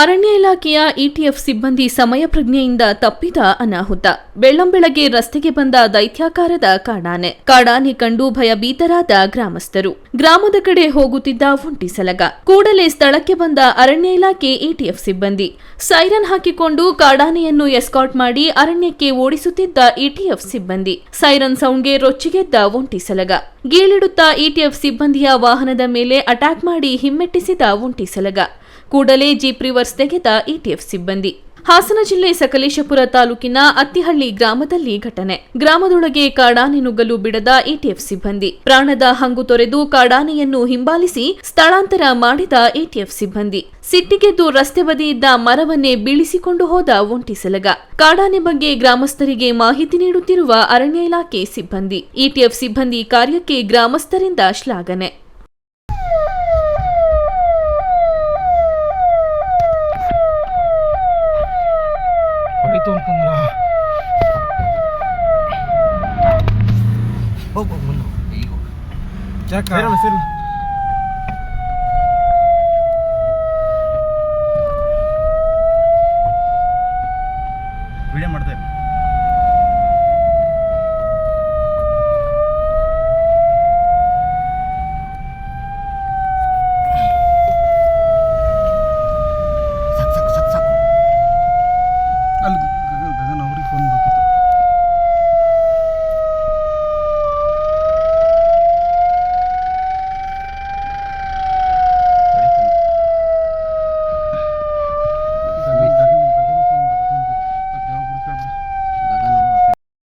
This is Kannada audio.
ಅರಣ್ಯ ಇಲಾಖೆಯ ಇಟಿಎಫ್ ಸಿಬ್ಬಂದಿ ಸಮಯ ಪ್ರಜ್ಞೆಯಿಂದ ತಪ್ಪಿದ ಅನಾಹುತ. ಬೆಳ್ಳಂಬೆಳಗ್ಗೆ ರಸ್ತೆಗೆ ಬಂದ ದೈತ್ಯಾಕಾರದ ಕಾಡಾನೆ. ಕಾಡಾನೆ ಕಂಡು ಭಯಭೀತರಾದ ಗ್ರಾಮಸ್ಥರು. ಗ್ರಾಮದ ಕಡೆ ಹೋಗುತ್ತಿದ್ದ ಒಂಟಿ ಸಲಗ. ಕೂಡಲೇ ಸ್ಥಳಕ್ಕೆ ಬಂದ ಅರಣ್ಯ ಇಲಾಖೆ ಇಟಿಎಫ್ ಸಿಬ್ಬಂದಿ. ಸೈರನ್ ಹಾಕಿಕೊಂಡು ಕಾಡಾನೆಯನ್ನು ಎಸ್ಕಾಟ್ ಮಾಡಿ ಅರಣ್ಯಕ್ಕೆ ಓಡಿಸುತ್ತಿದ್ದ ಇಟಿಎಫ್ ಸಿಬ್ಬಂದಿ. ಸೈರನ್ ಸೌಂಡ್ಗೆ ರೊಚ್ಚಿಗೆದ್ದ ಒಂಟಿ ಸಲಗ. ಗೀಳಿಡುತ್ತಾ ಇಟಿಎಫ್ ಸಿಬ್ಬಂದಿಯ ವಾಹನದ ಮೇಲೆ ಅಟ್ಯಾಕ್ ಮಾಡಿ ಹಿಮ್ಮೆಟ್ಟಿಸಿದ ಒಂಟಿ ಸಲಗ. ಕೂಡಲೇ ಜೀಪ್ ರಿವರ್ಸ್ ತೆಗೆದ ಇಟಿಎಫ್ ಸಿಬ್ಬಂದಿ. ಹಾಸನ ಜಿಲ್ಲೆ ಸಕಲೇಶಪುರ ತಾಲೂಕಿನ ಅತ್ತಿಹಳ್ಳಿ ಗ್ರಾಮದಲ್ಲಿ ಘಟನೆ. ಗ್ರಾಮದೊಳಗೆ ಕಾಡಾನೆ ನುಗ್ಗಲು ಬಿಡದ ಇಟಿಎಫ್ ಸಿಬ್ಬಂದಿ. ಪ್ರಾಣದ ಹಂಗು ತೊರೆದು ಕಾಡಾನೆಯನ್ನು ಹಿಂಬಾಲಿಸಿ ಸ್ಥಳಾಂತರ ಮಾಡಿದ ಇಟಿಎಫ್ ಸಿಬ್ಬಂದಿ. ಸಿಟ್ಟಿಗೆದ್ದು ರಸ್ತೆ ಬದಿಯಿದ್ದ ಮರವನ್ನೇ ಬೀಳಿಸಿಕೊಂಡು ಹೋದ ಒಂಟಿ ಸಲಗ. ಕಾಡಾನೆ ಬಗ್ಗೆ ಗ್ರಾಮಸ್ಥರಿಗೆ ಮಾಹಿತಿ ನೀಡುತ್ತಿರುವ ಅರಣ್ಯ ಇಲಾಖೆ ಸಿಬ್ಬಂದಿ. ಇಟಿಎಫ್ ಸಿಬ್ಬಂದಿ ಕಾರ್ಯಕ್ಕೆ ಗ್ರಾಮಸ್ಥರಿಂದ ಶ್ಲಾಘನೆ. ಆಯಿತು ಅಂತಂದ್ರೆ ಹೋಗ್ಬೇಕು ಮುನ್ನು ವಿಡಿಯೋ ಮಾಡ್ತೇವೆ